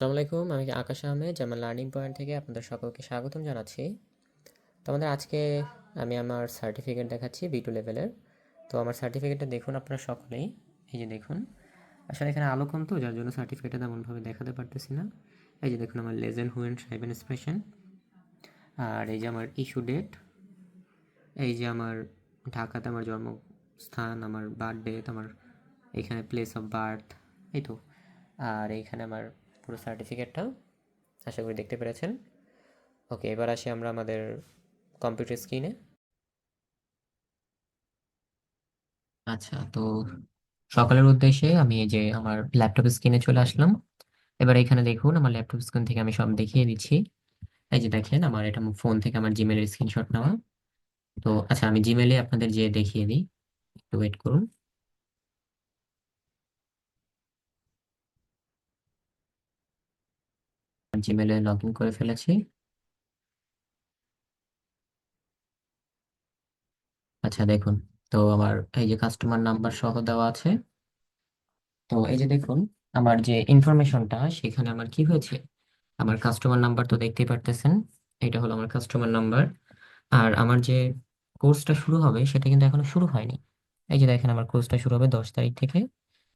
আসসালামু আলাইকুম, আমি Akash Ahmed, German learning point থেকে আপনাদের সকলকে স্বাগতম জানাচ্ছি। তো আমাদের আজকে আমি আমার সার্টিফিকেট দেখাচ্ছি বি টু লেভেলের তো আমার সার্টিফিকেটটা দেখুন আপনারা সকলেই, এই যে দেখুন। আসলে এখানে আলো কম তো, যার জন্য সার্টিফিকেটটা তেমনভাবে দেখাতে পারতেছি না। এই যে দেখুন আমার লেজেন্ড হুয়েন সাইবেন এক্সপ্রেশন আর এই যে আমার ইস্যু ডেট এই যে আমার ঢাকাতে আমার জন্মস্থান, আমার বার্থ ডেট আমার এখানে প্লেস অফ বার্থ এই তো। আর এইখানে আমার পুরো সার্টিফিকেটটা আশা করি দেখতে পেরেছেন। ওকে এবার আসি আমরা আমাদের কম্পিউটার স্ক্রিনে আচ্ছা তো সকালের উদ্দেশ্যে আমি এই যে আমার ল্যাপটপ স্ক্রিনে চলে আসলাম। এবার এখানে দেখুন, আমার ল্যাপটপ স্ক্রিন থেকে আমি সব দেখিয়ে দিচ্ছি। এই যে দেখেন, আমার এটা ফোন থেকে আমার জিমেলের স্ক্রিনশট নেওয়া। তো আচ্ছা আমি জিমেলে আপনাদের যে দেখিয়ে দিই। একটু ওয়েট করুন। জিমেলে লগ ইন করে ফেলেছি। আচ্ছা দেখুন, তো আমার এই যে কাস্টমার নাম্বার সহ দেওয়া আছে। তো এই যে দেখুন, আমার যে ইনফরমেশনটা সেখানে আমার কি হয়েছে? আমার কাস্টমার নাম্বার তো দেখতেই পারতেছেন, এটা হলো আমার কাস্টমার নাম্বার আর আমার যে কোর্সটা শুরু হবে, সেটা কিন্তু এখনও শুরু হয়নি। এই যে দেখেন, আমার কোর্সটা শুরু হবে দশ তারিখ থেকে,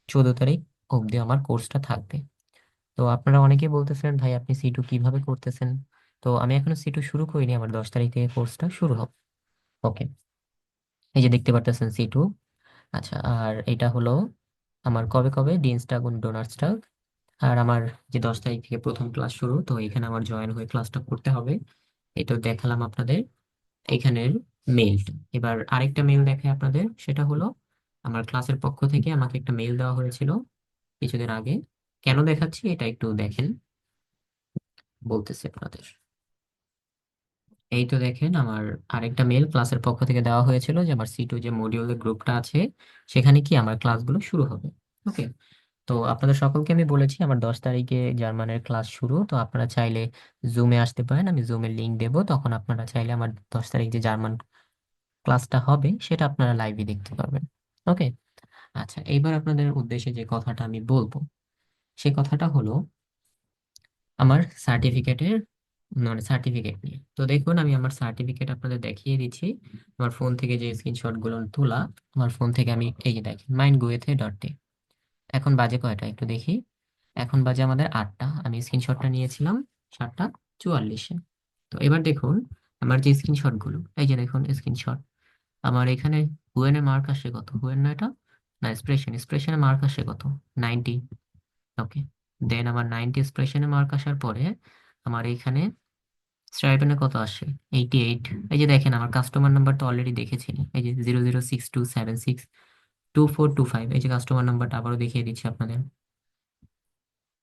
চোদ্দ তারিখ অবধি আমার কোর্সটা থাকবে। তো আপনারা অনেকেই বলতেছেন, ভাই, আপনি সি টু কীভাবে করতেছেন? তো আমি এখনও সি টু শুরু করিনি, আমার দশ তারিখ থেকে কোর্সটা শুরু হবে। ওকে এই যে দেখতে পারতেছেন সি টু আচ্ছা আর এটা হলো আমার কবে কবে? ডিনস্টাগ ডোনার্সটাগ আর আমার যে দশ তারিখ থেকে প্রথম ক্লাস শুরু, তো এখানে আমার জয়েন হয়ে ক্লাসটা করতে হবে। এটা দেখালাম আপনাদের এখানের মেইলটা এবার আরেকটা মেইল দেখাই আপনাদের, সেটা হলো আমার ক্লাসের পক্ষ থেকে আমাকে একটা মেইল দেওয়া হয়েছিল কিছুদিন আগে। কেন দেখাচ্ছি? এটা একটু দেখেন। বলতেছি আপনাদের। এই তো দেখেন, আমার আরেকটা মেল ক্লাসের পক্ষ থেকে দেওয়া হয়েছিল যে আমার সি টু যে মডিউলের গ্রুপটা আছে, সেখানে কি আমার ক্লাসগুলো শুরু হবে? ওকে তো আপনাদের সকলকে আমি বলেছি, আমার দশ তারিখে জার্মানের ক্লাস শুরু, তো আপনারা চাইলে জুমে আসতে পারেন। আমি জুমের লিঙ্ক দেবো। তখন আপনারা চাইলে আমার দশ তারিখ যে জার্মান ক্লাসটা হবে, সেটা আপনারা লাইভে দেখতে পারবেন। ওকে আচ্ছা এইবার আপনাদের উদ্দেশ্যে যে কথাটা আমি বলব সে কথাটা হলো আমার সার্টিফিকেটের মানে সার্টিফিকেট নিয়ে। তো দেখুন, আমি আমার সার্টিফিকেট আপনাদের দেখিয়ে দিচ্ছি। আমার ফোন থেকে যে স্ক্রিনশটগুলো তোলা, আমার ফোন থেকে আমি এই যে দেখেন মাইন্ড গুয়েথে ডট ডে এখন বাজে কয়টা? একটু দেখি। এখন বাজে আমাদের আটটা। আমি স্ক্রিনশটটা নিয়েছিলাম, সাতটা চুয়াল্লিশে। তো এবার দেখুন, আমার যে স্ক্রিনশটগুলো, এই যে দেখুন স্ক্রিনশট আমার এখানে হুয়েন এর মার্ক আসে কত? হুয়েন না এটা না এক্সপ্রেশন এক্সপ্রেশনের মার্ক আসে কত? নাইনটি ওকে দেন আমার নাইনটি এক্সপ্রেশনে মার্ক আসার পরে আমার এইখানে স্ট্রাইপেনে কত আসে? এইটি এইট এই যে দেখেন, আমার কাস্টমার নাম্বার তো অলরেডি দেখেছি। এই যে zero zero six two seven six two four two five এই যে কাস্টমার নাম্বারটা আবারও দেখিয়ে দিচ্ছি আপনাদের।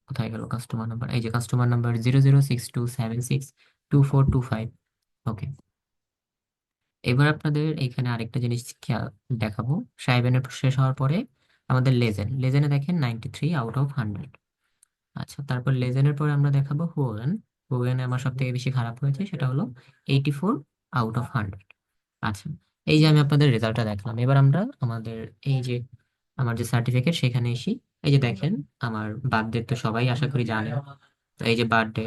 কোথায় গেল কাস্টমার নাম্বার এই যে customer number zero zero six two seven six two four two five okay এবার আপনাদের এখানে আরেকটা জিনিস খেয়াল দেখাবো। সাইবেনের শেষ হওয়ার পরে আমাদের লেজেন লেজেনে দেখেন ninety three out of hundred আচ্ছা তারপর লেজেনের পরে আমরা দেখাবো হুয়েন হুয়েনে আমার সব থেকে বেশি খারাপ হয়েছে, সেটা হলো eighty four out of hundred আচ্ছা এই যে আমি আপনাদের রেজাল্টটা দেখলাম, এবার আমরা আমাদের এই যে আমার যে সার্টিফিকেট সেখানে এসি। এই যে দেখেন, আমার বার্থডে তো সবাই আশা করি জানে। তো এই যে বার্থডে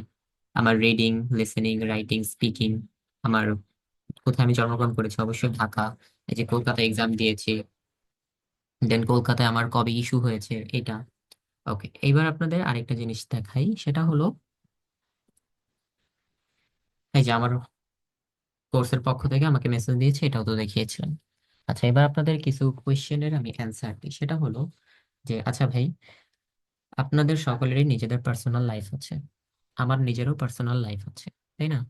আমার রিডিং লিসেনিং রাইটিং স্পিকিং আমার কোথায় আমি জন্মগ্রহণ করেছি, অবশ্যই ঢাকা। এই যে কলকাতা এক্সাম দিয়েছি দেন কলকাতায় আমার কবে ইস্যু হয়েছে এটা। ওকে এইবার আপনাদের আরেকটা জিনিস দেখাই, সেটা হলো, এই যে আমার কোর্সের পক্ষ থেকে আমাকে মেসেজ দিয়েছে, এটাও তো দেখিয়েছিলাম আচ্ছা এবার আপনাদের কিছু কোয়েশ্চেনের আমি অ্যান্সার দিই। সেটা হলো যে আচ্ছা ভাই, আপনাদের সকলেরই নিজেদের পার্সোনাল লাইফ আছে। আমার নিজেরও পার্সোনাল লাইফ আছে, তাই না?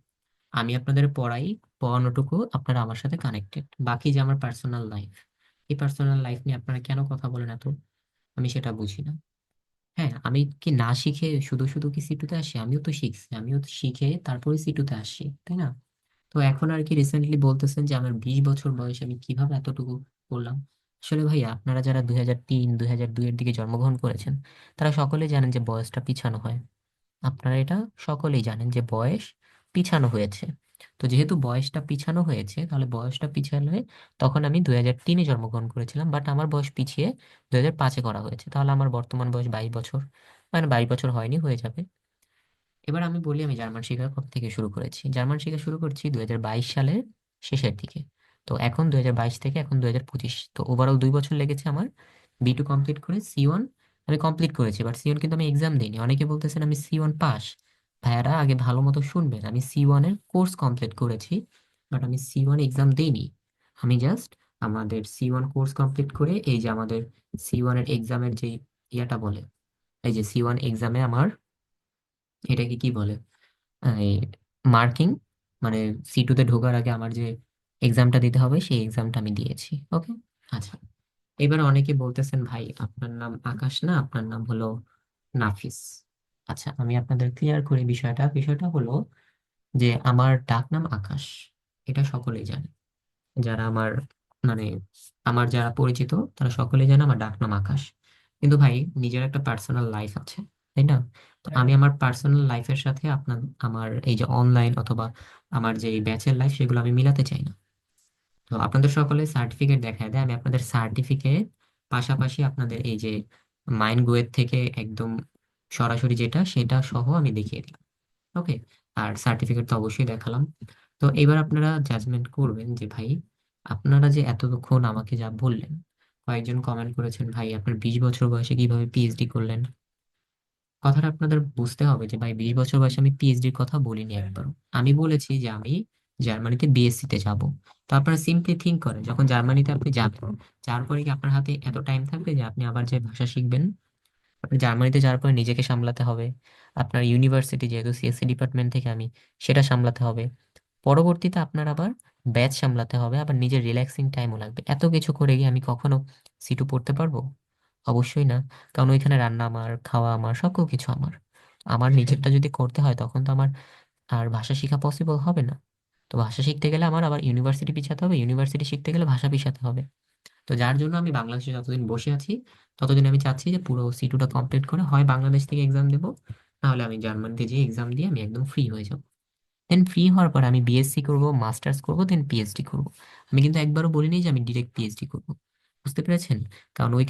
আমি আপনাদের পড়াই, পড়ানোটুকু আপনারা আমার সাথে কানেক্টেড বাকি যে আমার পার্সোনাল লাইফ এই পার্সোনাল লাইফ নিয়ে আপনারা কেন কথা বলেন এত? আমি সেটা বুঝি না। হ্যাঁ আমি কি না শিখে শুধু শুধু কি সিটুতে আসি? আমিও তো শিখছি, আমিও তো শিখে তারপরে সিটুতে আসি, তাই না? তো এখন আর কি রিসেন্টলি বলতেছেন যে আমার বিশ বছর বয়সে, আমি কীভাবে এতটুকু করলাম? আসলে ভাই আপনারা যারা দুই হাজার তিন, দুই হাজার দুই এর দিকে জন্মগ্রহণ করেছেন, তারা সকলেই জানেন যে বয়সটা পিছানো হয়। আপনারা এটা সকলেই জানেন যে বয়স পিছানো হয়েছে। তো যেহেতু বয়সটা পিছানো হয়েছে, তাহলে বয়সটা পিছালে তখন আমি দুই হাজার তিনে জন্মগ্রহণ করেছিলাম। বাট আমার বয়স পিছিয়ে দুই হাজার পাঁচে করা হয়েছে। তাহলে আমার বর্তমান বয়স বাইশ বছর। মানে বাইশ বছর হয়নি, হয়ে যাবে। এবার আমি বলি আমি জার্মান শেখা কবে থেকে শুরু করেছি? জার্মান শেখা শুরু করছি দুই হাজার বাইশ সালের শেষের দিকে। তো এখন দুই হাজার বাইশ থেকে এখন দুই হাজার পঁচিশ। তো ওভারঅল দুই বছর লেগেছে আমার। বি টু কমপ্লিট করে সি ওয়ান আমি কমপ্লিট করেছি। বাট সি ওয়ান কিন্তু আমি এক্সাম দিইনি। অনেকে বলতেছেন আমি সি ওয়ান পাস ভাইয়ারা আগে ভালো মতো শুনবেন। আমি সি ওয়ানের কোর্স কমপ্লিট করেছি বাট আমি সি ওয়ান এক্সাম দিইনি। আমি জাস্ট আমাদের সি ওয়ান কোর্স কমপ্লিট করে এই যে আমাদের সি ওয়ানের এক্সামের যে ইয়াটা বলে এই যে সি ওয়ান এক্সামে আমার এটাকে কি বলে এই মার্কিং মানে সি টুতে ঢোকার আগে আমার যে এক্সামটা দিতে হবে সেই এক্সামটা আমি দিয়েছি ওকে আচ্ছা। এবার অনেকে বলতেছেন ভাই আপনার নাম আকাশ না? আপনার নাম হলো নাফিস। আচ্ছা আমি আপনাদের ক্লিয়ার করি বিষয়টা। বিষয়টা হলো যে আমার ডাক নাম আকাশ। এটা সকলেই জানে। যারা আমার মানে আমার যারা পরিচিত তারা সকলেই জানে আমার ডাক নাম আকাশ। কিন্তু ভাই নিজের একটা পার্সোনাল লাইফ আছে তাই না? তো আমি আমার পার্সোনাল লাইফের সাথে আপনার আমার এই যে অনলাইন অথবা আমার যে ব্যাচের লাইফ সেগুলো আমি মিলাতে চাই না। তো আপনাদের সকলে সার্টিফিকেট দেখায় দেয়। আমি আপনাদের সার্টিফিকেট পাশাপাশি আপনাদের এই যে মাইন্ড গোয়ের থেকে একদম সরাসরি যেটা, সেটা সহ আমি দেখিয়ে দিলাম। ওকে আর সার্টিফিকেট তো অবশ্যই দেখালাম। তো এবার আপনারা জাজমেন্ট করবেন যে, ভাই, আপনারা যে এতক্ষণ আমাকে যা বললেন, কয়েকজন কমেন্ট করেছেন, ভাই, আপনার বিশ বছর বয়সে কীভাবে পিএইচডি করলেন? কথাটা আপনাদের বুঝতে হবে যে, ভাই, বিশ বছর বয়সে আমি পিএইচডির কথা বলিনি একবারও। আমি বলেছি যে, আমি জার্মানিতে বিএসসি তে যাব। তো আপনারা সিম্পলি থিঙ্ক করেন, যখন জার্মানিতে আপনি যাবেন যাওয়ার পরে কি আপনার হাতে এত টাইম থাকবে যে, আপনি আবার যে ভাষা শিখবেন আপনি জার্মানিতে যাওয়ার পরে নিজেকে সামলাতে হবে। আপনার ইউনিভার্সিটি যেহেতু সিএসসি ডিপার্টমেন্ট থেকে আমি সেটা সামলাতে হবে। পরবর্তীতে আপনার আবার ব্যাচ সামলাতে হবে আবার নিজের রিল্যাক্সিং টাইমও লাগবে। এত কিছু করে গিয়ে আমি কখনো সিটু পড়তে পারব? অবশ্যই না। কারণ ওইখানে রান্না আমার খাওয়া আমার সব কিছু আমার। আমার নিজেরটা যদি করতে হয় তখন তো আমার আর ভাষা শেখা পসিবল হবে না। তো ভাষা শিখতে গেলে আমার আবার ইউনিভার্সিটি পিছাতে হবে ইউনিভার্সিটি শিখতে গেলে ভাষা পিছাতে হবে। তো যার জন্য আমি বাংলাদেশে যতদিন বসে আছি, ততদিন আমি চাচ্ছি যে পুরো সি টুটা কমপ্লিট করে হয় বাংলাদেশ থেকে এক্সাম দেবো, নাহলে আমি জার্মানিতে যে এক্সাম দিয়ে আমি একদম ফ্রি হয়ে যাব। দেন ফ্রি হওয়ার পর আমি বিএসসি করব মাস্টার্স করব দেন পিএইচডি করব। আমি কিন্তু একবারও বলিনি যে আমি ডিরেক্ট পিএইচডি করব। বুঝতে পেরেছেন? কারণ ওই